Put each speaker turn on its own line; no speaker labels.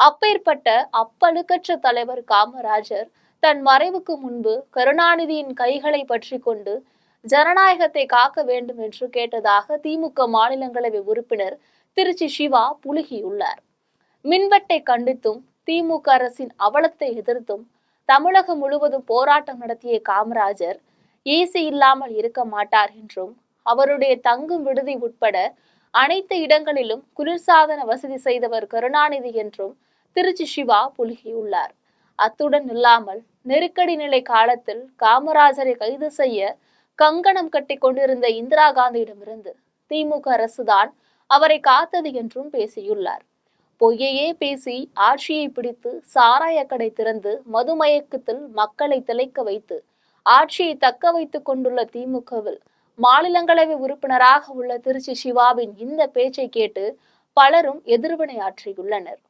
அப்பேற்பட்ட அப்பழுக்கற்ற தலைவர் காமராஜர் தன் மறைவுக்கு முன்பு கருணாநிதியின் கைகளை பற்றி கொண்டு ஜனநாயகத்தை காக்க வேண்டும் என்று கேட்டதாக திமுக மாநிலங்களவை உறுப்பினர் திருச்சி சிவா புலுகியுள்ளார். மின்வெட்டை கண்டித்தும் திமுக அரசின் அவலத்தை எதிர்த்தும் தமிழகம் முழுவதும் போராட்டம் நடத்திய காமராஜர் ஏசி இல்லாமல் இருக்க மாட்டார் என்றும் அவருடைய தங்கும் விடுதி உட்பட அனைத்து இடங்களிலும் குளிர்சாதன வசதி செய்தவர் கருணாநிதி என்றும் திருச்சி சிவா புலுகியுள்ளார் அத்துடன் இல்லாமல் நெருக்கடி நிலை காலத்தில் காமராஜரை கைது செய்ய கங்கணம் கட்டி கொண்டிருந்த இந்திரா காந்தியிடமிருந்து திமுக அரசுதான் அவரை காத்தது என்றும் பேசியுள்ளார். பொய்யையே பேசி ஆட்சியை பிடித்து சாராய கடை திறந்து மதுமயக்கத்தில் மக்களை திளைக்க வைத்து ஆட்சியை தக்க வைத்துக் கொண்டுள்ள திமுகவில் மாநிலங்களவை உறுப்பினராக உள்ள திருச்சி சிவாவின் இந்த பேச்சை கேட்டு பலரும் எதிர்வினை ஆற்றியுள்ளனர்